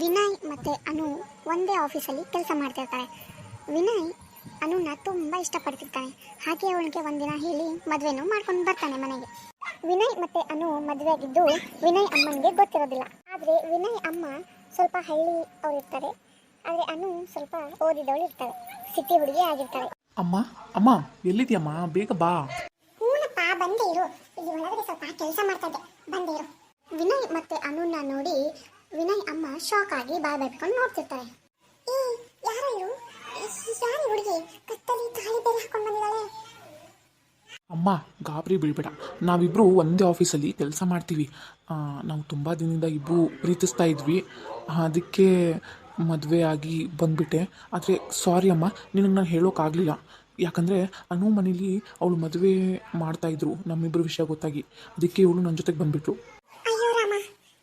ವಿನಯ್ ಮತ್ತು ಅನು ಒಂದೇ ಆಫೀಸಲ್ಲಿ ಕೆಲಸ ಮಾಡ್ತಿರ್ತಾರೆ. ವಿನಯ್ ಅನುನ ತುಂಬ ಇಷ್ಟಪಡ್ತಿರ್ತಾನೆ. ಹಾಗೆ ಅವಳಿಗೆ ಒಂದಿನ ಹೇಳಿ ಮದುವೆನೂ ಮಾಡ್ಕೊಂಡು ಬರ್ತಾನೆ ಮನೆಗೆ. ವಿನಯ್ ಮತ್ತು ಅನು ಮದುವೆ ಆಗಿದ್ದು ವಿನಯ್ ಅಮ್ಮನಿಗೆ ಗೊತ್ತಿರೋದಿಲ್ಲ. ಆದರೆ ವಿನಯ್ ಅಮ್ಮ ಸ್ವಲ್ಪ ಹಳ್ಳಿ ಅವ್ರು ಇರ್ತಾರೆ ಆದರೆ ಅನು ಸ್ವಲ್ಪ ಓದಿದವಳು ಇರ್ತಾಳೆ. ಸಿಟಿ ಹುಡುಗಿ ಆಗಿರ್ತಾಳೆ. ಅಮ್ಮ ಅಮ್ಮ ಎಲ್ಲಿದ್ಯಮ್ಮ? ಬೇಗ ಬಾ. ಹೂನಪ್ಪ ಬಂದೇ ಇರು. ಇಲ್ಲಿ ಒಳಗಡೆ ಸ್ವಲ್ಪ ಕೆಲಸ ಮಾಡ್ತಾ ಇದ್ದೆ. ಬಂದೇ ಇರು. ವಿನಯ್ ಮತ್ತೆ ಅನುನ ನೋಡಿ ವಿನಯ್ ಅಮ್ಮ ಶಾಕ್ ಆಗಿ ಬಾಯ್ ಬಿಟ್ಕೊಂಡು ನೋಡ್ತಿರ್ತಾರೆ. ಅಮ್ಮ, ಗಾಬರಿ ಬೀಳ್ಬೇಡ ನಾವಿಬ್ಬರು ಒಂದೇ ಆಫೀಸಲ್ಲಿ ಕೆಲಸ ಮಾಡ್ತೀವಿ. ನಾವು ತುಂಬ ದಿನದಿಂದ ಇಬ್ಬರು ಪ್ರೀತಿಸ್ತಾ ಇದ್ವಿ. ಅದಕ್ಕೆ ಮದುವೆ ಆಗಿ ಬಂದ್ಬಿಟ್ಟೆ. ಆದರೆ ಸಾರಿ ಅಮ್ಮ, ನಿನಗೆ ನಾನು ಹೇಳೋಕ್ಕಾಗಲಿಲ್ಲ ಯಾಕಂದರೆ, ಅನು ಮನೇಲಿ ಅವಳು ಮದುವೆ ಮಾಡ್ತಾಯಿದ್ರು ನಮ್ಮಿಬ್ಬರು ವಿಷಯ ಗೊತ್ತಾಗಿ. ಅದಕ್ಕೆ ಇವಳು ನನ್ನ ಜೊತೆಗೆ ಬಂದ್ಬಿಟ್ರು ಅಯ್ಯೋ ರಾಮ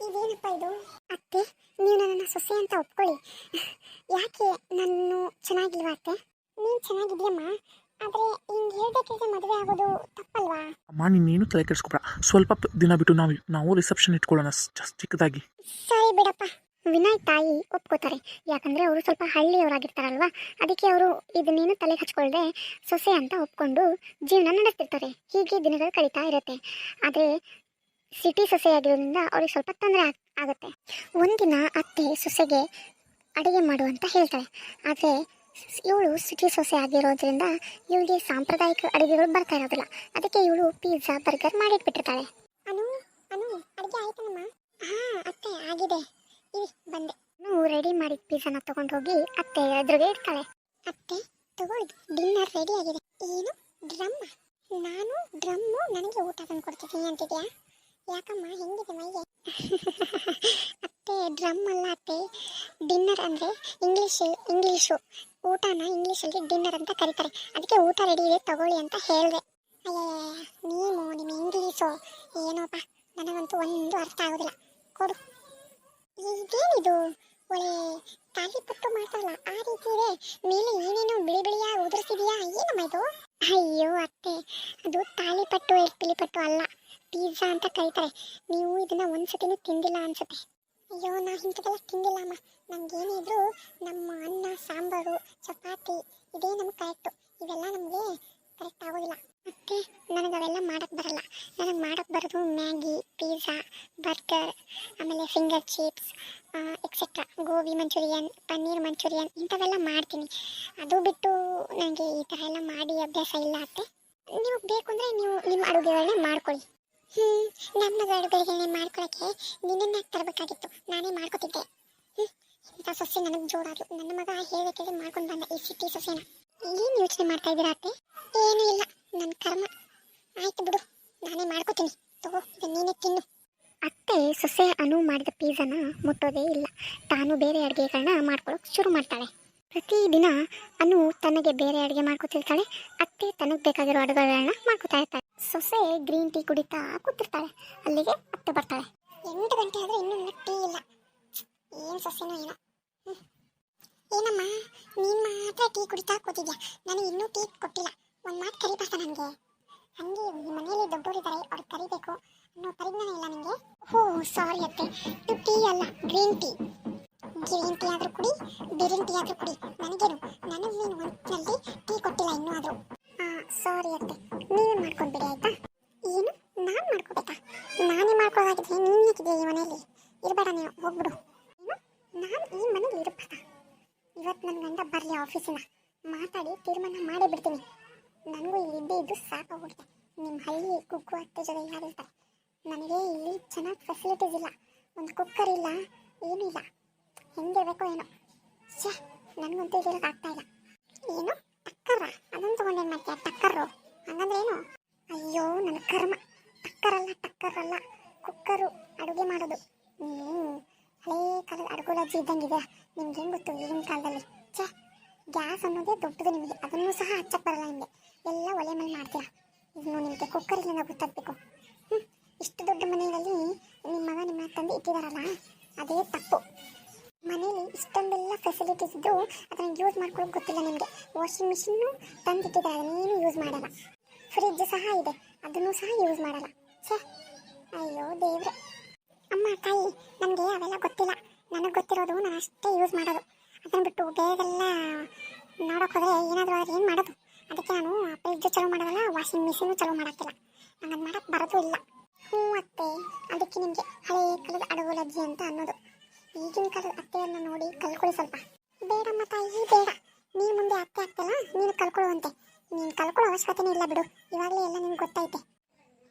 ಇದೇನಪ್ಪ ಇದು ಅತ್ತೆ ನೀವು ನನ್ನನ್ನು ಸೊಸೆ ಅಂತ ಒಪ್ಕೊಳ್ಳಿ. ಯಾಕೆ ನಾನು ಚೆನ್ನಾಗಿಲ್ವಾ ಅತ್ತೆ? ನೀನು ಚೆನ್ನಾಗಿದ್ಯಮ್ಮ. ಆದರೆ ಹಿಂಗೆ ಹೇಳ್ಬೇಕಿದ್ರೆ ಮದುವೆ ಆಗೋದು ತಪ್ಪಲ್ವಾ? ಅಮ್ಮ ನೀನೇನು ತಲೆ ಕೆಡಿಸ್ಕೊಬೇಡ. ಸ್ವಲ್ಪ ದಿನ ಬಿಟ್ಟು ನಾವು ನಾವು ರಿಸೆಪ್ಷನ್ ಇಟ್ಕೊಳ್ಳೋಣ ಜಸ್ಟ್ ಚಿಕ್ಕದಾಗಿ. ಸರಿ ಬಿಡಪ್ಪ. ವಿನಯ್ ತಾಯಿ ಒಪ್ಕೋತಾರೆ. ಯಾಕಂದ್ರೆ ಅವರು ಸ್ವಲ್ಪ ಹಳ್ಳಿಯವರಾಗಿರ್ತಾರಲ್ವಾ? ಅದಕ್ಕೆ ಅವರು ಇದನ್ನೇನು ತಲೆ ಹಚ್ಕೊಳ್ದೆ ಸೊಸೆ ಅಂತ ಒಪ್ಕೊಂಡು ಜೀವನ ನಡೆಸ್ತಿರ್ತಾರೆ. ಹೀಗೆ ದಿನಗಳು ಕಳೀತಾ ಇರುತ್ತೆ. ಆದರೆ ಸಿಟಿ ಸೊಸೆ ಆಗಿರೋದ್ರಿಂದ ಅವ್ರಿಗೆ ಸ್ವಲ್ಪ ತೊಂದರೆ ಆಗುತ್ತೆ. ಒಂದಿನ ಅತ್ತೆ ಸೊಸೆಗೆ ಅಡುಗೆ ಮಾಡು ಅಂತ ಹೇಳ್ತಾಳೆ. ಆದರೆ ಇವಳು ಸಿಟಿ ಸೊಸೆ ಆಗಿರೋದ್ರಿಂದ ಇವಳಿಗೆ ಸಾಂಪ್ರದಾಯಿಕ ಅಡುಗೆಗಳು ಬರ್ತಾ ಇರೋದಿಲ್ಲ. ಅದಕ್ಕೆ ಇವಳು ಪಿಜ್ಜಾ ಬರ್ಗರ್ ಮಾಡಿಟ್ಬಿಟ್ಟಿರ್ತಾಳೆ. ಅನು ಅನು, ಅಡುಗೆ ಆಯ್ತನಮ್ಮ ಹಾ, ಅತ್ತೆ, ಆಗಿದೆ. ಇರಿ, ಬಂದೆ. ನಾವು ರೆಡಿ ಮಾಡಿದ ಪಿಜ್ಜಾನ ತಗೊಂಡು ಹೋಗಿ ಅತ್ತೆ ಎದುರಿಗೆ ಇಡ್ತಾಳೆ. ಅತ್ತೆ, ತಗೊಳ್ಳಿ. ಡಿನ್ನರ್ ರೆಡಿ ಆಗಿದೆ. ಏನು? ಡ್ರಮ್ ನಾನು, ಡ್ರಮ್ಮು, ನನಗೆ ಊಟ ತಂದು ಕೊಡ್ತೀನಿ ಅಂತಿದ್ಯಾ? ಯಾಕಮ್ಮ, ಹೆಂಗಿದೆ ಮೈಗೆ? ಅತ್ತೆ ಡ್ರಮ್ ಅಲ್ಲ ಅತ್ತೆ. ಡಿನ್ನರ್ ಅಂದರೆ ಇಂಗ್ಲೀಷ್ ಇಂಗ್ಲೀಷು ಊಟನ ಇಂಗ್ಲೀಷಲ್ಲಿ ಡಿನ್ನರ್ ಅಂತ ಕರೀತಾರೆ. ಅದಕ್ಕೆ ಊಟ ರೆಡಿ ಇದೆ, ತಗೊಳ್ಳಿ ಅಂತ ಹೇಳಿದೆ. ಅಯ್ಯೇ ನೀವು ನಿಮ್ಮ ಇಂಗ್ಲೀಷು ಏನೋಪ್ಪ, ನನಗಂತೂ ಒಂದು ಅರ್ಥ ಆಗೋದಿಲ್ಲ. ಕೊಡು. ಇದೇನಿದು? ಒಳ್ಳೆ ತಾಲಿಪಟ್ಟು ಮಾಡ್ತಾರಲ್ಲ ಆ ರೀತಿ ಇದೆ. ಮೇಲೆ ಏನೇನೋ ಬಿಳಿ ಬಿಳಿಯ ಉದುರಿಸಿದೆಯಾ? ಏನಮ್ಮ ಇದು? ಅಯ್ಯೋ ಅತ್ತೆ, ಅದು ತಾಲಿಪಟ್ಟು ಎಳ್ಪಿಲಿಪಟ್ಟು ಅಲ್ಲ. ಪಿಜ್ಜಾ ಅಂತ ಕರೀತಾರೆ. ನೀವು ಇದನ್ನ ಒಂದ್ಸತಿನೂ ತಿಂದಿಲ್ಲ ಅನ್ಸುತ್ತೆ. ಅಯ್ಯೋ, ನಾ ಇಂಥದ್ದೆಲ್ಲ ತಿಂದಿಲ್ಲ ಅಮ್ಮ. ನಮ್ಗೇನಿದ್ರು ನಮ್ಮ ಅನ್ನ, ಸಾಂಬಾರು, ಚಪಾತಿ, ಇದೇ ನಮ್ಗೆ ಕರೆಕ್ಟು ಇವೆಲ್ಲ ನಮಗೆ ಕರೆಕ್ಟ್ ಆಗೋದಿಲ್ಲ. ಮತ್ತೆ ನನಗೆ ಅವೆಲ್ಲ ಮಾಡಕ್ಕೆ ಬರಲ್ಲ. ನನಗೆ ಮಾಡಕ್ಕೆ ಬರೋದು ಮ್ಯಾಗಿ, ಪಿಜ್ಜಾ, ಬರ್ಗರ್, ಆಮೇಲೆ finger chips etcetera gobi manchurian, paneer manchurian, ಇಂಥವೆಲ್ಲ ಮಾಡ್ತೀನಿ. ಅದು ಬಿಟ್ಟು ನನಗೆ ಈ ಥರ ಎಲ್ಲ ಮಾಡಿ ಅಭ್ಯಾಸ ಇಲ್ಲ ಅತ್ತೆ. ನೀವು ಬೇಕು ಅಂದರೆ ನೀವು ನಿಮ್ಮ ಅಡುಗೆಗಳನ್ನೇ ಮಾಡ್ಕೊಳ್ಳಿ. ಹ್ಞೂ ನಮ್ಮ ಅಡುಗೆಗಳನ್ನೇ ಮಾಡ್ಕೊಳಕ್ಕೆ ನಿನ್ನನ್ನೇ ತರಬೇಕಾಗಿತ್ತು. ನಾನೇ ಮಾಡ್ಕೊತಿದ್ದೆ. ಹ್ಞೂ ಇಂಥ ಸೊಸೆ ನನಗೆ ಜೋರಾದ್ರು ನನ್ನ ಮಗ ಹೇಳಬೇಕಿದ್ರೆ ಮಾಡ್ಕೊಂಡು ಬಂದ ಈ ಸಿಟಿ ಸೊಸೆನ. ಏನು ಯೋಚನೆ ಮಾಡ್ತಾ ಇದ್ದೀರಾ ಅತ್ತೆ? ಏನೂ ಇಲ್ಲ. ನನ್ನ ಕರ್ಮ. ಆಯ್ತು ಬಿಡು. ನಾನೇ ಮಾಡ್ಕೊತೀನಿ. ತಗೋ ನೀನೇ ತಿನ್ನು. ಅತ್ತೆ, ಸೊಸೆ ಅನು ಮಾಡಿದ ಪಿಜ್ಜಾನ ಮುಟ್ಟೋದೇ ಇಲ್ಲ. ತಾನು ಬೇರೆ ಅಡುಗೆಗಳನ್ನ ಮಾಡ್ಕೊಳ್ಳೋಕೆ ಶುರು ಮಾಡ್ತಾಳೆ. ಪ್ರತಿದಿನ ಅನು ತನಗೆ ಬೇರೆ ಅಡುಗೆ ಮಾಡ್ಕೊತಿರ್ತಾಳೆ. ಅತ್ತೆ ತನಗೆ ಬೇಕಾಗಿರೋ ಅಡುಗೆಗಳನ್ನ ಮಾಡ್ಕೊತಾ ಇರ್ತಾಳೆ. ಸೊಸೆ ಗ್ರೀನ್ ಟೀ ಕುಡಿತಾ ಕೂತಿರ್ತಾಳೆ. ಅಲ್ಲಿಗೆ ಅತ್ತೆ ಬರ್ತಾಳೆ. ಎಂಟು ಗಂಟೆ ಆದ್ರೆ ಇನ್ನೂ ನನ್ನ ಟೀ ಇಲ್ಲ. ಏನು ಸೊಸೆನೋ ಏನೋ. ಏನಮ್ಮ, ನೀನು ಮಾತ್ರ ಟೀ ಕುಡಿತಾ ಕೂತಿದ್ಯಾ? ನನಗೆ ಇನ್ನೂ ಟೀ ಕೊಟ್ಟಿಲ್ಲ. ಒಂದು ಮಾತು ಕರಿಬಾರ್ದ ನನಗೆ? ಹಂಗೆ ಈ ಮನೆಯಲ್ಲಿ ದೊಡ್ಡವರಿದ್ದಾರೆ ಅವ್ರಿಗೆ ಕರಿಬೇಕು ಅನ್ನೋ ಪರಿಜ್ಞಾನ ಇಲ್ಲ ನಿಮಗೆ ಹೋ ಸಾರಿ ಅತ್ತೆ. ಇದು ಟೀ ಅಲ್ಲ, ಗ್ರೀನ್ ಟೀ. ಗ್ರೀನ್ ಟೀ ಆದರೂ ಕುಡಿ ಬಿರಿನ್ ಟೀ ಆದರೂ ಕುಡಿ. ನನಗೇನು, ನನಗೆ ನೀನು ಒಂದಲ್ಲಿ ಟೀ ಕೊಟ್ಟಿಲ್ಲ ಇನ್ನೂ ಆದರೂ. ಸಾರಿ ಅತ್ತೆ. ನೀವೇ ಮಾಡ್ಕೊಂಡ್ಬಿಡಿ, ಆಯ್ತಾ? ಏನು? ನಾನು ಮಾಡ್ಕೋಬೇಕಾ? ನಾನೇ ಮಾಡ್ಕೊಳ್ಳೋದಾಗಿದ್ರೆ ನೀನು ಯಾಕಿದೆಯಾ ಈ ಮನೆಯಲ್ಲಿ? ಇರಬೇಡ ನೀವು, ಹೋಗ್ಬಿಡು. ಏನು? ನಾನು ಈ ಮನೇಲಿ ಇರಬೇಡ ಇವತ್ತು ನನ್ನ ಗಂಡ ಬರಲಿ ಆಫೀಸಿನ. ಮಾತಾಡಿ ತೀರ್ಮಾನ ಮಾಡೇ ಬಿಡ್ತೀನಿ. ನನಗೂ ಇಲ್ಲಿ ಇದ್ದೇ ಇದ್ದು ಸಾಕಾಗ್ಬಿಡುತ್ತೆ. ನಿಮ್ಮ ಹಳ್ಳಿ ಕುಕ್ಕು ಅತ್ತೆ ಜೊತೆ ಯಾರಿರ್ತಾರೆ ನನಗೆ ಇಲ್ಲಿ ಚೆನ್ನಾಗಿ ಫೆಸಿಲಿಟೀಸ್ ಇಲ್ಲ. ಒಂದು ಕುಕ್ಕರ್ ಇಲ್ಲ, ಏನೂ ಇಲ್ಲ. ಹೆಂಗಿರ್ಬೇಕೋ ಏನೋ. ಛೇ, ನನಗಂತೂ ಇದಿರೋಕೆ ಇಲ್ಲ. ಏನು? ಟಕ್ಕರ ಅದನ್ನು ತಗೊಂಡೇನು ಮಾಡ್ತೀಯ? ಟಕ್ಕರು. ಹಂಗಂದ್ರೆ ಏನು? ಅಯ್ಯೋ, ನನ್ನ ಕರ್ಮ. ಟಕ್ಕರಲ್ಲ ಟಕ್ಕರಲ್ಲ. ಕುಕ್ಕರು ಅಡುಗೆ ಮಾಡೋದು. ನೀವು ಹಳೇ ಕಾಲದ ಅಡುಗೊಳಜ್ಜಿ ಇದ್ದಂಗಿದೆ. ನಿಮ್ಗೆ ಹೆಂಗೆ ಗೊತ್ತು? ಈಗಿನ ಕಾಲದಲ್ಲಿ. ಛೇ, ಗ್ಯಾಸ್ ಅನ್ನೋದೇ ದೊಡ್ಡದು ನಿಮಗೆ. ಅದನ್ನು ಸಹ ಹಚ್ಚಕ್ಕೆ ಬರಲ್ಲ ನಿಮಗೆ. ಎಲ್ಲ ಒಲೆ ಮೇಲೆ ಮಾಡ್ತೀರಾ ಇನ್ನು ನಿಮಗೆ ಕುಕ್ಕರಿಂದ ಗೊತ್ತಾಗಬೇಕು. ಹ್ಞೂ ಇಷ್ಟು ದೊಡ್ಡ ಮನೆಯಲ್ಲಿ ನಿಮ್ಮ ಮಗ ನಿಮ್ಮ ತಂದೆ ಇಟ್ಟಿದಾರಲ್ಲ? ಅದೇ ತಪ್ಪು. ಮನೇಲಿ ಇಷ್ಟೊಂದೆಲ್ಲ ಫೆಸಿಲಿಟೀಸ್ ಇದ್ದು ಅದನ್ನು ಯೂಸ್ ಮಾಡ್ಕೊಳ್ಳೋಕೆ ಗೊತ್ತಿಲ್ಲ ನಿಮಗೆ ವಾಷಿಂಗ್ ಮಿಷಿನ್ನು ತಂದಿಟ್ಟಿದ್ದಾರೆ ಅದನ್ನೇನು ಯೂಸ್ ಮಾಡಲ್ಲ. ಫ್ರಿಜ್ ಸಹ ಇದೆ, ಅದನ್ನು ಸಹ ಯೂಸ್ ಮಾಡಲ್ಲ. ಛೇ, ಅಯ್ಯೋ ದೇವ್ರೆ. ಅಮ್ಮ, ತಾಯಿ, ನನಗೆ ಅವೆಲ್ಲ ಗೊತ್ತಿಲ್ಲ. ನನಗೆ ಗೊತ್ತಿರೋದು ನಾನು ಅಷ್ಟೇ ಯೂಸ್ ಮಾಡೋದು. ಅದನ್ನ ಬಿಟ್ಟು ಬೇರೆಲ್ಲ ನೋಡೋಕೆ ಹೋದರೆ ಏನಾದರೂ ಆದರೆ ಏನು ಮಾಡೋದು? ಅದಕ್ಕೆ ನಾನು ಫ್ರಿಜ್ ಚಲೋ ಮಾಡೋದಲ್ಲ ವಾಷಿಂಗ್ ಮಿಷಿನು ಚಲೋ ಮಾಡೋಕ್ಕಿಲ್ಲ. ನಂಗೆ ಅದು ಮಾಡೋಕ್ಕೆ ಬರೋದು ಇಲ್ಲ. ಹ್ಞೂ ಅತ್ತೆ, ಅದಕ್ಕೆ ನಿಮಗೆ ಹಳೆ ಅಡುಗೆ ಅಡಗುಲಜ್ಜಿ ಅಂತ ಅನ್ನೋದು. ಈಗಿನ ಕಾಲದ ಅತ್ತೆಯನ್ನ ನೋಡಿ ಕಲ್ಕೊಳ್ಳಿ ಸ್ವಲ್ಪ. ಬೇಡಮ್ಮ ತಾಯಿ, ಬೇಡ. ನೀ ಮುಂದೆ ಅತ್ತೆ ಆಗ್ತಲ್ಲ, ನೀನು ಕಲ್ಕೊಳ್ಳುವಂತೆ ನೀನು ಕಲ್ಕೊಳ್ಳೋ ಅವಶ್ಯಕತೆನೇ ಇಲ್ಲ ಬಿಡು. ಇವಾಗಲೇ ಎಲ್ಲ ನಿಮ್ಗೆ ಗೊತ್ತೈತೆ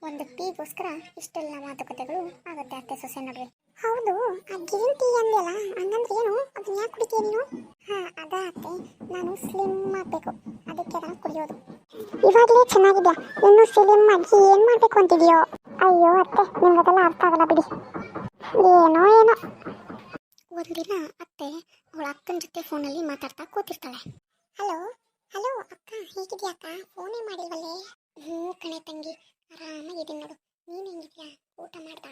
ಒಂದು ಟೀಗೋಸ್ಕರ ಇಷ್ಟೆಲ್ಲ ಮಾತುಕತೆಗಳು ಆಗುತ್ತೆ ಅತ್ತೆ ಸೊಸೆ ನಡುವೆ. ಹೌದು, ಆ ಗ್ರೀನ್ ಟೀ ಅಂದೆಲ್ಲ ಹಂಗಂದ್ರೆ ಏನು? ಅದನ್ನ ಯಾಕೆ ಕುಡಿತೀಯ ನೀನು? ಹಾ, ಅದ ಅತ್ತೆ. ನಾನು ಸ್ಲಿಮ್ ಮಾಡಬೇಕು ಅದಕ್ಕೆ ನಾನು ಕುಡಿಯೋದು. ಇವಾಗಲೇ ಚೆನ್ನಾಗಿದ್ಯಾ? ಇನ್ನು ಸ್ಲಿಮ್ ಆಗಿ ಏನು ಮಾಡಬೇಕು ಅಂತಿದೆಯೋ? ಅಯ್ಯೋ ಅತ್ತೆ ನಿಮ್ಗದೆಲ್ಲ ಅರ್ಥ ಆಗಲ್ಲ ಬಿಡಿ. ಏನೋ ಏನೋ. ಒಂದಿನ ಅತ್ತೆ ಅವಳ ಅಕ್ಕನ ಜೊತೆ ಫೋನಲ್ಲಿ ಮಾತಾಡ್ತಾ ಕೂತಿರ್ತಾಳೆ. ಹಲೋ? ಹಲೋ, ಅಕ್ಕ, ಹೇಗಿದ್ಯಾ ಅಕ್ಕ? ಫೋನೇ ಮಾಡಿಲ್ವಲ್ಲೇ? ಹ್ಞೂ ಕಣೆ ತಂಗಿ, ಆರಾಮಾಗಿದ್ದೀನಿ ನೋಡು. ನೀನು ಹೆಂಗಿದ್ಯಾ? ಊಟ ಮಾಡ್ದ?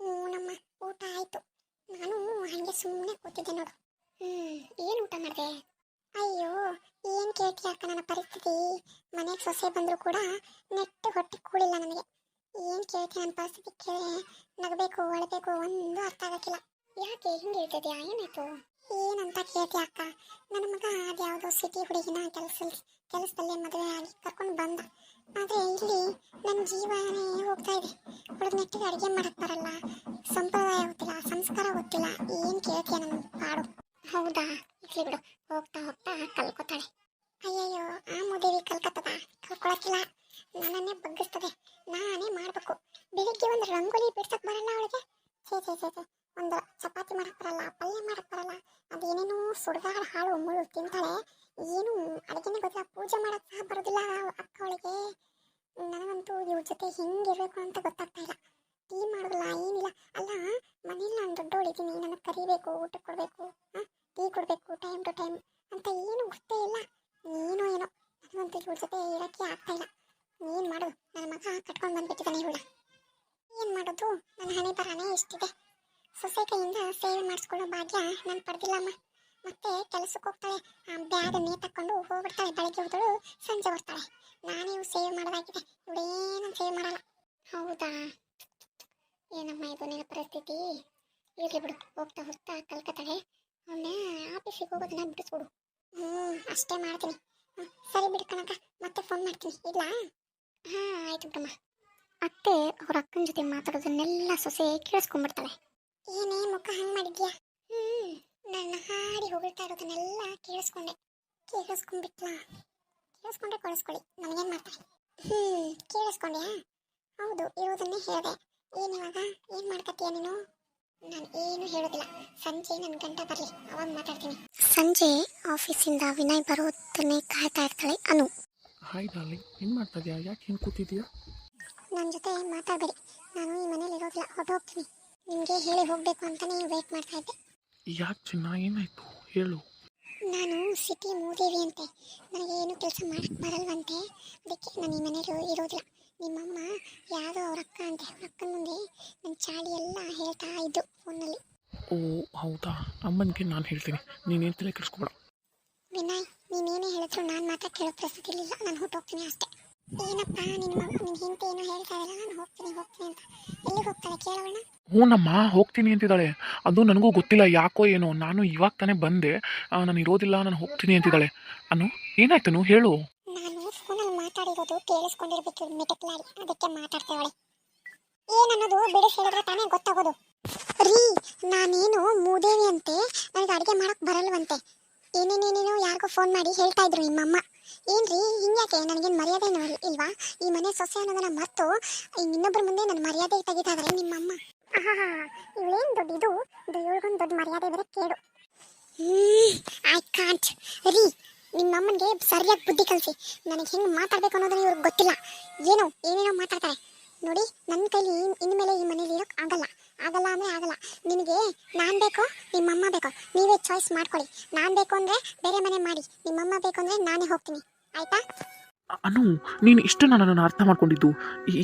ಹ್ಞೂ ನಮ್ಮ ಊಟ ಆಯಿತು. ನಾನು ಹಾಗೆ ಸುಮ್ಮನೆ ಕೂತಿದ್ದೆ ನೋಡು. ಹ್ಞೂ ಏನು ಊಟ ಮಾಡಿದೆ? ಅಯ್ಯೋ, ಏನು ಕೇಳ್ತೀಯ ಅಕ್ಕ ನನ್ನ ಪರಿಸ್ಥಿತಿ? ಮನೆಗೆ ಸೊಸೆ ಬಂದರೂ ಕೂಡ ನೆಟ್ಟು ಹೊಟ್ಟೆ ಕೂಡಿಲ್ಲ ನನಗೆ. ಏನು ಕೇಳ್ತೀಯ ನನ್ನ ಪರಿಸ್ಥಿತಿ ಕೇಳಿ ನಗಬೇಕು, ಅಳಬೇಕು, ಒಂದು ಅರ್ಥ ಆಗಕ್ಕಿಲ್ಲ. ಯಾಕೆ ಹಿಂಗೆ ಏನಾಯ್ತು? ಏನಂತ ಕೇಳ್ತಿ ಅಕ್ಕ? ನನ್ನ ಮಗ ಅದ್ಯಾವುದೋ ಸಿಟಿ ಹುಡುಗಿನ ಕೆಲಸ ಕೆಲಸದಲ್ಲಿ ಮದುವೆ ಆಗಿ ಕರ್ಕೊಂಡು ಬಂದ. ಆದರೆ ಇಲ್ಲಿ ನನ್ನ ಜೀವನೇ ಹೋಗ್ತಾ ಇದೆ. ಹುಡುಗ ನೆಟ್ಟಿಗೆ ಅಡುಗೆ ಮಾಡಕ್ ಬರಲ್ಲ. ಸಂಪ್ರದಾಯ ಗೊತ್ತಿಲ್ಲ, ಸಂಸ್ಕಾರ ಗೊತ್ತಿಲ್ಲ. ಏನು ಕೇಳ್ತೀಯ ನನ್ನ ಪಾಡು? ಹೌದಾ? ಇರ್ಲಿ ಬಿಡು. ಹೋಗ್ತಾ ಹೋಗ್ತಾ ಕಲ್ಕೋತಾಳೆ. ಅಯ್ಯಯ್ಯೋ, ಆ ಮುದೇವಿ ಕಲ್ಕತ್ತದ? ಕಲ್ಕೊಳಕ್ಕಿಲ್ಲ. ನನ್ನನ್ನೇ ಬಗ್ಗಿಸ್ತದೆ. ನಾನೇ ಮಾಡಬೇಕು. ಬೆಳಿಗ್ಗೆ ಒಂದು ರಂಗೋಲಿ ಬಿಡ್ಸಕ್ ಬರಲ್ಲ ಅವಳಿಗೆ? ಸೇ ಸೇ ಸೇ ಒಂದು ಚಪಾತಿ ಮಾಡಕ್ಕೆ ಪಲ್ಯ ಮಾಡಕ್ಕೆ ಬರಲ್ಲ ಅದೇನೇನೋ ಹಾಳು ಮುಳ್ಳು ತಿಂತಾಳೆ. ಏನು ಅಡುಗೆನೇ ಗೊತ್ತಿಲ್ಲ, ಪೂಜೆ ಮಾಡಕ್ ಸಹ ಬರೋದಿಲ್ಲ ಅಕ್ಕ ಅವಳಿಗೆ. ನನಗಂತೂ ಇವ್ರ ಜೊತೆ ಹೆಂಗಿರ್ಬೇಕು ಅಂತ ಗೊತ್ತಾಗ್ತಾ ಇಲ್ಲ. ಟೀ ಮಾಡೋದಿಲ್ಲ, ಏನಿಲ್ಲ. ಅಲ್ಲ ಮನೇಲಿ ನಾನು ದೊಡ್ಡವಳಿದ್ದೀನಿ, ನನಗೆ ಕರಿಬೇಕು, ಊಟ ಕೊಡಬೇಕು ಟೀ ಕೊಡಬೇಕು, ಟೈಮ್ ಟು ಟೈಮ್ ಅಂತ ಏನು ಗೊತ್ತೇ ಇಲ್ಲ. ಏನೋ ಏನೋ, ನನಗಂತೂ ಇವ್ರ ಜೊತೆ ಇರೋಕ್ಕೆ ಆಗ್ತಾ ಇಲ್ಲ. ಏನು ಮಾಡೋದು? ನನ್ನ ಮಗ ಕಟ್ಕೊಂಡು ಬಂದ್ಬಿಟ್ಟಿದ್ದಾನೆ ಇವಳ ಏನು ಮಾಡೋದು ನನ್ನ ಹಣೆ ಬರನೇ ಇಷ್ಟಿದೆ ಸೊಸೆ ಕೈಯಿಂದ ಸೇವೆ ಮಾಡಿಸ್ಕೊಳ್ಳೋ ಭಾಗ್ಯ ನಾನು ಪಡೆದಿಲ್ಲಮ್ಮ ಮತ್ತೆ ಕೆಲಸಕ್ಕೆ ಹೋಗ್ತಾಳೆ. ಆ ಬ್ಯಾಗ್ ನೇತಕ್ಕೊಂಡು ಹೋಗ್ಬಿಡ್ತಾಳೆ. ಬೆಳಗ್ಗೆ ಹೋದಳು ಸಂಜೆ ಬರ್ತಾಳೆ ನಾನೇ ಇವು ಸೇವ್ ಮಾಡೋದಾಗಿದೆ ಇವಳೇನು ಸೇವ್ ಮಾಡಲ್ಲ. ಹೌದಾ? ಏನಮ್ಮ ಇದು ನಿನ್ನ ಪರಿಸ್ಥಿತಿ? ಇರ್ಲಿ ಬಿಡು. ಹೋಗ್ತಾ ಹೋಗ್ತಾ ಕಲ್ಕತ್ತಾಳೆ ಅವನ್ನ ಆಫೀಸಿಗೆ ಹೋಗೋದನ್ನ ಬಿಡಿಸ್ಬಿಡು. ಹ್ಞೂ ಅಷ್ಟೇ ಮಾಡ್ತೀನಿ. ಸರಿ ಬಿಡು ಕಣಕ್ಕ ಮತ್ತೆ ಫೋನ್ ಮಾಡ್ತೀನಿ. ಇಲ್ಲ ಹಾಂ, ಆಯ್ತು ಬಿಡಮ್ಮ. ಅತ್ತೆ ಅವ್ರ ಅಕ್ಕನ ಜೊತೆ ಮಾತಾಡೋದನ್ನೆಲ್ಲ ಸೊಸೆ ಕೇಳಿಸ್ಕೊಂಡ್ಬಿಡ್ತಾಳೆ. ಏನೇ ಮುಖ ಹಂಗೆ ಮಾಡಿದ್ಯಾ? ಹ್ಮ್ ನನ್ನ ಹಾಡಿ ಹೊಗಳ್ತಾ ಇರೋದನ್ನೆಲ್ಲ ಕೇಳಿಸ್ಕೊಂಡೆ. ಕೇಳಿಸ್ಕೊಂಡ್ಬಿಟ್ಲಾ? ಕೇಳಿಸ್ಕೊಂಡ್ರೆ ಕಳಿಸ್ಕೊಳ್ಳಿ ಏನು ಮಾಡ್ತಾರೆ? ಹ್ಮ್ ಕೇಳಿಸ್ಕೊಂಡ್ಯಾ? ಹೌದು ಇರೋದನ್ನೇ ಹೇಳಿದೆ. ಏನು ಇವಾಗ? ಏನು ಮಾಡ್ಕತ್ತೀಯ ನೀನು? ನಾನು ಏನು ಹೇಳೋದಿಲ್ಲ. ಸಂಜೆ ನನ್ನ ಗಂಟ ಬರಲಿ ಅವಾಗ ಮಾತಾಡ್ತೀನಿ. ಸಂಜೆ ಆಫೀಸಿಂದ ವಿನಯ್ ಬರೋದನ್ನೇ ಕಾಯ್ತಾ ಇರ್ತಾಳೆ ಅನು. ಹಾಯ್ ಡಾರ್ಲಿಂಗ್ ಏನು ಮಾಡ್ತಾ ಇದೆಯಾ ಯಾಕೆ ಹಿಂಗೆ ಕೂತಿದ್ಯಾ? ನನ್ನ ಜೊತೆ ಮಾತಾಡಬೇಡಿ. ನಾನು ಈ ಮನೇಲಿ ಇರೋದಿಲ್ಲ ಹೊರಟೋಗ್ತೀನಿ. ನಿಮಗೆ ಹೇಳಿ ಹೋಗಬೇಕು ಅಂತಲೇ ವೇಟ್ ಮಾಡ್ತಾ ಇದ್ದೆ. ಯಾಕೆ ಚಿನ್ನ? ಏನಾಯ್ತು? ಹೇಳು. ನಾನು ಸಿಟಿ ಮೂದೇವಿ ಅಂತೆ. ನನಗೆ ಏನು ಕೆಲಸ ಮಾಡಕ್ಕೆ ಬರಲ್ವಂತೆ ಅದಕ್ಕೆ ನಾನು ಈ ಮನೆಯಲ್ಲಿ ಇರೋದಿಲ್ಲ. ನಿಮ್ಮಮ್ಮ ಯಾರೋ ಅವ್ರ ಅಕ್ಕ ಅಂತೆ. ಅವ್ರ ಅಕ್ಕನ ಮುಂದೆ ನನ್ನ ಚಾಡಿ ಎಲ್ಲ ಹೇಳ್ತಾ ಇದ್ದು ಫೋನಲ್ಲಿ ಓ ಹೌದಾ? ಅಮ್ಮನಿಗೆ ನಾನು ಹೇಳ್ತೀನಿ. ನೀನೇನು ತಲೆ ಕೆಡಿಸ್ಕೊಬೇಡ. ವಿನಯ್ ನೀನೇನೇ ಹೇಳಿದ್ರು ನಾನು ಮಾತ್ರ ಕೇಳೋ ಪ್ರಸ್ತುತಿ ಇಲ್ಲ ನಾನು ಹುಟ್ಟೋಗ್ತೀನಿ ಅಷ್ಟೇ. ಏನಪ್ಪ ನಮ್ಮ ಮಗ ನಿನ್ನ ಹೆಂಡತಿ ಏನೋ ಹೇಳ್ತಾ ಇರಲ್ಲ ನಾನು ಹೋಗ್ತೀನಿ ಹೋಗ್ತೀನಿ ಅಂತ. ಎಲ್ಲಿಗೆ ಹೋಗ್ತಾಳೆ ಕೇಳೋಣ? ಹ್ಞೂನಮ್ಮ ಹೋಗ್ತೀನಿ ಅಂತಿದ್ದಾಳೆ. ಅದು ನನಗೂ ಗೊತ್ತಿಲ್ಲ ಯಾಕೋ ಏನೋ. ನಾನು ಇವಾಗ ತಾನೇ ಬಂದೆ. ನಾನು ಇರೋದಿಲ್ಲ ನಾನು ಹೋಗ್ತೀನಿ ಅಂತಿದ್ದಾಳೆ. ಅನು ಏನಾಯ್ತನು? ಹೇಳು. ನಾನು ಫೋನಲ್ಲಿ ಮಾತಾಡಿರೋದು ಕೇಳಿಸ್ಕೊಂಡಿರ್ಬೇಕು ಮಿಟಕ್ಲಾರಿ ಅದಕ್ಕೆ ಮಾತಾಡ್ತೇವಳೆ ಏನನ್ನೋದು ಬಿಡಿಸಿ ಹೇಳಿದ್ರೆ ತಾನೇ ಗೊತ್ತಾಗೋದು. ರೀ ನಾನೇನು ಮೂದೇವಿ ಅಂತೆ. ನನಗೆ ಅಡುಗೆ ಮಾಡಕ್ ಬರಲ್ವಂತೆ. ಏನೇನೇನೇನೋ ಯಾರಿಗೂ ಫೋನ್ ಮಾಡಿ ಹೇಳ್ತಾ ಇದ್ರು ನಿಮ್ಮಮ್ಮ. ಏನ್ರಿ? ಹಿಂಗ್ಯಾಕೆ ನನಗೇನು ಮರ್ಯಾದೆ ಇಲ್ವಾ? ಈ ಮನೆ ಸೊಸೆ ಅನ್ನೋದನ್ನ ಮರೆತು ಇನ್ನೊಬ್ಬರ ಮುಂದೆ ನನ್ನ ಮರ್ಯಾದೆ ತೆಗಿತಾ ಇದಾರೆ ನಿಮ್ಮಮ್ಮ ಇವಳೇನು ದೊಡ್ಡ ಇದು? ಇವಳಿಗೊಂದು ದೊಡ್ಡ ಮರ್ಯಾದೆ ಬೇರೆ ಕೇಳು. ಐ ಕಾಂಟ್ ರೀ, ನಿಮ್ಮಮ್ಮನಿಗೆ ಸರಿಯಾಗಿ ಬುದ್ಧಿ ಕಲಿಸಿ. ನನಗೆ ಹೆಂಗೆ ಮಾತಾಡ್ಬೇಕು ಅನ್ನೋದನ್ನ ಇವ್ರಿಗೆ ಗೊತ್ತಿಲ್ಲ. ಏನೋ, ಏನೇನೋ ಮಾತಾಡ್ತಾರೆ. ನೋಡಿ ನನ್ನ ಕೈಲಿ ಇನ್- ಇನ್ಮೇಲೆ ಈ ಮನೇಲಿ ಇರೋಕೆ ಆಗಲ್ಲ. ಆಗಲ್ಲ ಅಂದರೆ ಆಗಲ್ಲ. ನಿನಗೆ ನಾನು ಬೇಕೋ, ನಿಮ್ಮಮ್ಮ ಬೇಕೋ, ನೀವೇ ಚಾಯ್ಸ್ ಮಾಡ್ಕೊಳ್ಳಿ ನಾನು ಬೇಕು ಅಂದರೆ ಬೇರೆ ಮನೆ ಮಾಡಿ ನಿಮ್ಮಮ್ಮ ಬೇಕು ಅಂದರೆ ನಾನೇ ಹೋಗ್ತೀನಿ ಆಯ್ತಾ ಅನು ನೀನು ಇಷ್ಟು ನನ್ನನ್ನು ಅರ್ಥ ಮಾಡ್ಕೊಂಡಿದ್ದು.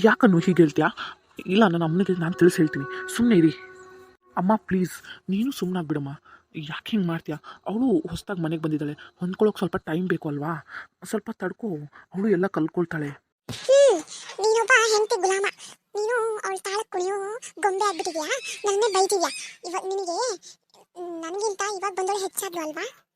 ಯಾಕನ್ನು ಹೀಗೆ ಹೇಳ್ತೀಯಾ? ಇಲ್ಲ ನನ್ನ ಅಮ್ಮನಿಗೆ ನಾನು ತಿಳಿಸಿ ಹೇಳ್ತೀನಿ. ಸುಮ್ಮನೆ ಇರಿ. ಅಮ್ಮ ಪ್ಲೀಸ್ ನೀನು ಸುಮ್ಮನೆ ಬಿಡಮ್ಮ ಯಾಕೆ ಹಿಂಗೆ ಮಾಡ್ತೀಯಾ? ಅವಳು ಹೊಸ್ದಾಗಿ ಮನೆಗೆ ಬಂದಿದ್ದಾಳೆ. ಹೊಂದ್ಕೊಳ್ಳೋಕೆ ಸ್ವಲ್ಪ ಟೈಮ್ ಬೇಕು ಅಲ್ವಾ? ಸ್ವಲ್ಪ ತಡ್ಕೋ. ಅವಳು ಎಲ್ಲ ಕಲ್ಕೊಳ್ತಾಳೆ. ಹ್ಮ್ ನೀನೊಬ್ಬ ಹೆಂಡತಿ ಗುಲಾಮ. ನೀನು ಅವಳ ತಾಳಕ್ಕೆ ಕುಣಿಯೋ ಗೊಂಬೆ ಆಗ್ಬಿಟ್ಟಿದ್ಯಾ? ನನ್ನೇ ಬೈತಿದ್ಯಾ ಇವಾಗ ನಿನಗೆ ನನಗಿಂತ ಇವಾಗ ಬಂದವಳು ಹೆಚ್ಚಾದ್ಲು ಅಲ್ವಾ?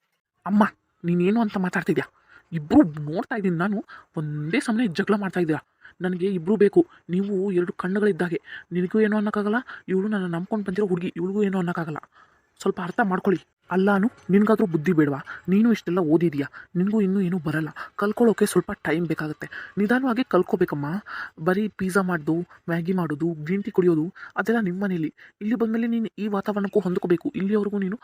ಅಮ್ಮ ನೀನೇನು ಅಂತ ಮಾತಾಡ್ತಿದ್ಯಾ? ಇಬ್ಬರು ನೋಡ್ತಾ ಇದ್ದೀನಿ ನಾನು. ಒಂದೇ ಸಮನೆ ಜಗಳ ಮಾಡ್ತಾ ಇದ್ದೀರಾ? ನನಗೆ ಇಬ್ಬರು ಬೇಕು. ನೀವು ಎರಡು ಕಣ್ಣುಗಳಿದ್ದಾಗೆ. ನಿನಗೂ ಏನೋ ಅನ್ನೋಕ್ಕಾಗಲ್ಲ. ಇವಳು ನನ್ನ ನಂಬ್ಕೊಂಡು ಬಂದಿರೋ ಹುಡುಗಿ. ಇವಳಿಗೂ ಏನೋ ಅನ್ನೋಕ್ಕಾಗಲ್ಲ. ಸ್ವಲ್ಪ ಅರ್ಥ ಮಾಡ್ಕೊಳ್ಳಿ. ಅಲ್ಲಾನು, ನಿನಗಾದರೂ ಬುದ್ಧಿ ಬೇಡವಾ? ನೀನು ಇಷ್ಟೆಲ್ಲ ಓದಿದೀಯಾ? ನಿನಗೂ ಇನ್ನೂ ಏನೂ ಬರಲ್ಲ. ಕಲ್ಕೊಳ್ಳೋಕೆ ಸ್ವಲ್ಪ ಟೈಮ್ ಬೇಕಾಗುತ್ತೆ. ನಿಧಾನವಾಗಿ ಕಲ್ಕೋಬೇಕಮ್ಮ. ಬರೀ ಪಿಜ್ಜಾ ಮಾಡೋದು, ಮ್ಯಾಗಿ ಮಾಡೋದು ಗ್ರೀನ್ ಟೀ ಕುಡಿಯೋದು, ಅದೆಲ್ಲ ನಿಮ್ಮ ಮನೇಲಿ ಇಲ್ಲಿ ಬಂದಮೇಲೆ ನೀನು ಈ ವಾತಾವರಣಕ್ಕೂ ಹೊಂದ್ಕೋಬೇಕು. ಇಲ್ಲಿವರೆಗೂ ನೀನು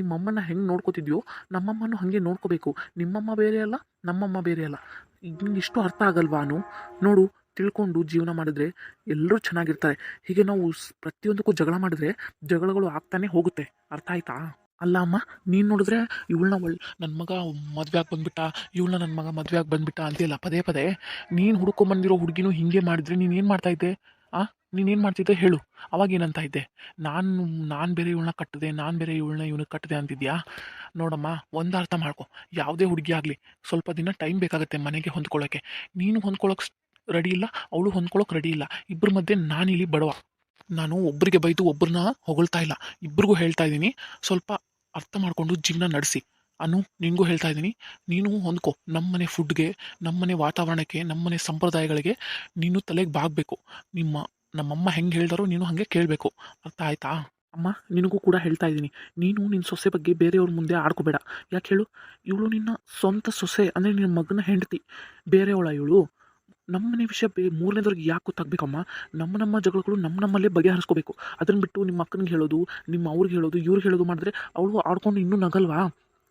ನಿಮ್ಮಮ್ಮನ ಹೆಂಗೆ ನೋಡ್ಕೋತಿದ್ಯೋ ನಮ್ಮಮ್ಮನೂ ಹಾಗೆ ನೋಡ್ಕೋಬೇಕು. ನಿಮ್ಮಮ್ಮ ಬೇರೆ ಅಲ್ಲ, ನಮ್ಮಮ್ಮ ಬೇರೆ ಅಲ್ಲ. ನಿಂಗೆ ಇಷ್ಟು ಅರ್ಥ ಆಗಲ್ವಾನು? ನೋಡು, ತಿಳ್ಕೊಂಡು ಜೀವನ ಮಾಡಿದ್ರೆ ಎಲ್ಲರೂ ಚೆನ್ನಾಗಿರ್ತಾರೆ. ಹೀಗೆ ನಾವು ಪ್ರತಿಯೊಂದಕ್ಕೂ ಜಗಳ ಮಾಡಿದ್ರೆ ಜಗಳಗಳು ಆಗ್ತಾನೆ ಹೋಗುತ್ತೆ. ಅರ್ಥ ಆಯ್ತಾ? ಅಲ್ಲ ಅಮ್ಮ, ನೀನು ನೋಡಿದ್ರೆ ಇವಳನ್ನ ಒಳ್ಳೆ ನನ್ನ ಮಗ ಮದುವೆ ಬಂದ್ಬಿಟ್ಟ, ಇವಳನ್ನ ನನ್ನ ಮಗ ಮದುವೆ ಬಂದ್ಬಿಟ್ಟ ಅಂತೆಲ್ಲ ಪದೇ ಪದೇ. ನೀನು ಹುಡ್ಕೊಂಬಂದಿರೋ ಹುಡುಗಿನೂ ಹಿಂಗೆ ಮಾಡಿದ್ರೆ ನೀನು ಏನು ಮಾಡ್ತಾ ಇದ್ದೆ? ಆ? ನೀನೇನು ಮಾಡ್ತಿದ್ದೆ ಹೇಳು. ಅವಾಗ ಏನಂತ ಇದ್ದೆ? ನಾನು ನಾನು ಬೇರೆ ಇವಳನ್ನ ಕಟ್ಟಿದೆ, ನಾನು ಬೇರೆ ಇವಳನ್ನ ಇವನಿಗೆ ಕಟ್ಟಿದೆ ಅಂತಿದ್ಯಾ? ನೋಡಮ್ಮ, ಒಂದು ಅರ್ಥ ಮಾಡ್ಕೊ. ಯಾವುದೇ ಹುಡುಗಿ ಆಗಲಿ, ಸ್ವಲ್ಪ ದಿನ ಟೈಮ್ ಬೇಕಾಗುತ್ತೆ ಮನೆಗೆ ಹೊಂದ್ಕೊಳ್ಳೋಕ್ಕೆ ನೀನು ಹೊಂದ್ಕೊಳ್ಳೋಕೆ ರೆಡಿ ಇಲ್ಲ, ಅವಳು ಹೊಂದ್ಕೊಳ್ಳೋಕೆ ರೆಡಿ ಇಲ್ಲ. ಇಬ್ಬರ ಮಧ್ಯೆ ನಾನಿಲ್ಲಿ ಬಡವ. ನಾನು ಒಬ್ಬರಿಗೆ ಬೈದು ಒಬ್ಬರನ್ನ ಹೊಗಳ್ತಾ ಇಲ್ಲ. ಇಬ್ಬರಿಗೂ ಹೇಳ್ತಾ ಇದ್ದೀನಿ, ಸ್ವಲ್ಪ ಅರ್ಥ ಮಾಡಿಕೊಂಡು ಜೀವನ ನಡೆಸಿ. ಅನು ನಿನಗೂ ಹೇಳ್ತಾ ಇದ್ದೀನಿ. ನೀನು ಹೊಂದ್ಕೊ. ನಮ್ಮನೆ ಫುಡ್ಗೆ, ನಮ್ಮನೆ ವಾತಾವರಣಕ್ಕೆ, ನಮ್ಮನೆ ಸಂಪ್ರದಾಯಗಳಿಗೆ ನೀನು ತಲೆಗೆ ಬಾಗಬೇಕು. ನಿಮ್ಮ, ನಮ್ಮಮ್ಮ ಹೆಂಗೆ ಹೇಳ್ದಾರೋ ನೀನು ಹಾಗೆ ಕೇಳಬೇಕು. ಅರ್ಥ ಆಯ್ತಾ? ಅಮ್ಮ, ನಿನಗೂ ಕೂಡ ಹೇಳ್ತಾ ಇದ್ದೀನಿ. ನೀನು ನಿನ್ನ ಸೊಸೆ ಬಗ್ಗೆ ಬೇರೆಯವ್ರ ಮುಂದೆ ಆಡ್ಕೋಬೇಡ. ಯಾಕೆ ಹೇಳು? ಇವಳು ನಿನ್ನ ಸ್ವಂತ ಸೊಸೆ, ಅಂದರೆ ನಿನ್ನ ಮಗನ ಹೆಂಡತಿ. ಬೇರೆಯವಳ ಇವಳು. ನಮ್ಮನೆ ವಿಷಯ ಬೇ ಮೂರನೇದವ್ರಿಗೆ ಯಾಕೆ ಗೊತ್ತಾಗಬೇಕಮ್ಮ ನಮ್ಮ ನಮ್ಮ ಜಗಳಗಳು ನಮ್ಮ ನಮ್ಮಲ್ಲೇ ಬಗೆಹರಿಸ್ಕೋಬೇಕು. ಅದನ್ನು ಬಿಟ್ಟು ನಿಮ್ಮ ಅಕ್ಕನಿಗೆ ಹೇಳೋದು, ನಿಮ್ಮ ಅವ್ರಿಗೆ ಹೇಳೋದು, ಇವ್ರಿಗೆ ಹೇಳೋದು ಮಾಡಿದ್ರೆ ಅವಳು ಆಡ್ಕೊಂಡು ಇನ್ನೂ ನಗಲ್ವಾ?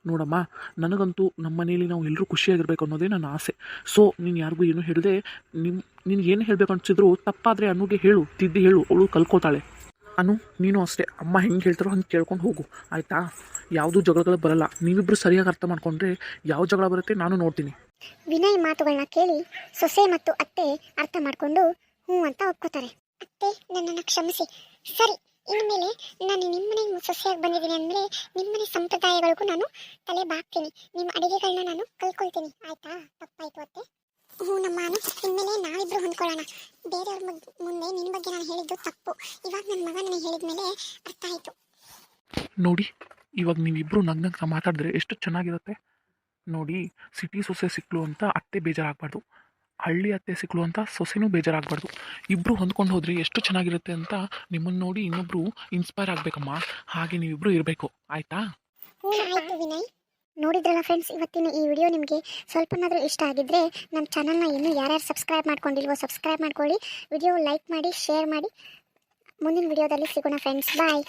ನೋಡಮ್ಮ, ನನಗಂತೂ ನಮ್ಮ ಮನೇಲಿ ನಾವು ಎಲ್ಲರೂ ಖುಷಿಯಾಗಿರ್ಬೇಕು ಅನ್ನೋದೇ ನನ್ನ ಆಸೆ. ಸೊ ನೀನು ಯಾರಿಗೂ ಏನು ಹೇಳಿದೆ ನಿಮ್ಮ ನಿನ್ಗೆ ಏನು ಹೇಳಬೇಕು ಅನಿಸಿದ್ರು ತಪ್ಪಾದರೆ ಅನ್ನೋಗೆ ಹೇಳು, ತಿದ್ದಿ ಹೇಳು, ಅವಳು ಕಲ್ಕೋತಾಳೆ. ಅನು, ನೀನು ಅಷ್ಟೇ. ಅಮ್ಮ ಹೆಂಗೆ ಹೇಳ್ತಾರೋ ಹಂಗೆ ಕೇಳ್ಕೊಂಡು ಹೋಗು. ಆಯಿತಾ? ಯಾವುದೂ ಜಗಳಗಳು ಬರಲ್ಲ. ನೀವಿಬ್ಬರು ಸರಿಯಾಗಿ ಅರ್ಥ ಮಾಡ್ಕೊಂಡ್ರೆ ಯಾವ ಜಗಳ ಬರುತ್ತೆ ನಾನು ನೋಡ್ತೀನಿ. ವಿನಯ್ ಮಾತುಗಳನ್ನ ಕೇಳಿ ಸೊಸೆ ಮತ್ತು ಅತ್ತೆ ಅರ್ಥ ಮಾಡಿಕೊಂಡು ಹ್ಞೂ ಅಂತ ಒಪ್ಕೋತಾರೆ. ಅತ್ತೆ ನನ್ನನ್ನು ಕ್ಷಮಿಸಿ. ಸರಿ ಇನ್ಮೇಲೆ ನಾನು ನಿಮ್ಮನೆ ಸೊಸೆಯಾಗಿ ಬಂದಿದ್ದೀನಿ ಅಂದರೆ ನಿಮ್ಮನೆ ಸಂಪ್ರದಾಯಗಳಿಗೂ ನಾನು ತಲೆ ಬಾಗ್ತೀನಿ ನಿಮ್ಮ ಅಡುಗೆಗಳನ್ನ ನಾನು ಕಲ್ಕೊಳ್ತೀನಿ. ಆಯ್ತಾ? ತಪ್ಪಾಯ್ತು ಅತ್ತೆ? ಹ್ಞೂ ನಮ್ಮ ಇನ್ಮೇಲೆ ನಾವಿಬ್ಬರು ಹೊಂದ್ಕೊಳ್ಳೋಣ. ಬೇರೆಯವ್ರ ಮುಗ್- ಮುಂದೆ ನಿನ್ನ ಬಗ್ಗೆ ನಾನು ಹೇಳಿದ್ದು ತಪ್ಪು. ಇವಾಗ ನನ್ನ ಮಗ ನನಗೆ ಹೇಳಿದ್ಮೇಲೆ ಅರ್ಥ ಆಯಿತು. ನೋಡಿ ಇವಾಗ ನೀವಿಬ್ಬರು ನಗ್ನಗ್ನ ಮಾತಾಡಿದ್ರೆ ಎಷ್ಟು ಚೆನ್ನಾಗಿರುತ್ತೆ. ನೋಡಿ, ಸಿಟಿ ಸೊಸೆ ಸಿಕ್ಲು ಅಂತ ಅತ್ತೆ ಬೇಜಾರಾಗಬಾರ್ದು. ಹಳ್ಳಿ ಅತ್ತೆ ಸಿಕ್ಲು ಅಂತ ಸೊಸೆನೂ ಬೇಜಾರಾಗಬಾರ್ದು. ಇಬ್ಬರು ಹೊಂದ್ಕೊಂಡು ಹೋದರೆ ಎಷ್ಟು ಚೆನ್ನಾಗಿರುತ್ತೆ ಅಂತ ನಿಮ್ಮನ್ನು ನೋಡಿ ಇನ್ನೊಬ್ರು ಇನ್ಸ್ಪೈರ್ ಆಗಬೇಕಮ್ಮ. ಹಾಗೆ ನೀವಿಬ್ಬರು ಇರಬೇಕು. ಆಯಿತಾ? ಆಯಿತು ವಿನಯ್. ನೋಡಿದ್ರಲ್ಲ ಫ್ರೆಂಡ್ಸ್ ಇವತ್ತಿನ ಈ ವಿಡಿಯೋ ನಿಮಗೆ ಸ್ವಲ್ಪನಾದರೂ ಇಷ್ಟ ಆಗಿದ್ದರೆ ನಮ್ಮ ಚಾನಲ್ನ ಇನ್ನೂ ಯಾರ್ಯಾರು ಸಬ್ಸ್ಕ್ರೈಬ್ ಮಾಡ್ಕೊಂಡಿಲ್ವೋ ಸಬ್ಸ್ಕ್ರೈಬ್ ಮಾಡ್ಕೊಳ್ಳಿ. ವಿಡಿಯೋ ಲೈಕ್ ಮಾಡಿ ಶೇರ್ ಮಾಡಿ. ಮುಂದಿನ ವಿಡಿಯೋದಲ್ಲಿ ಸಿಗೋಣ ಫ್ರೆಂಡ್ಸ್ ಬಾಯ್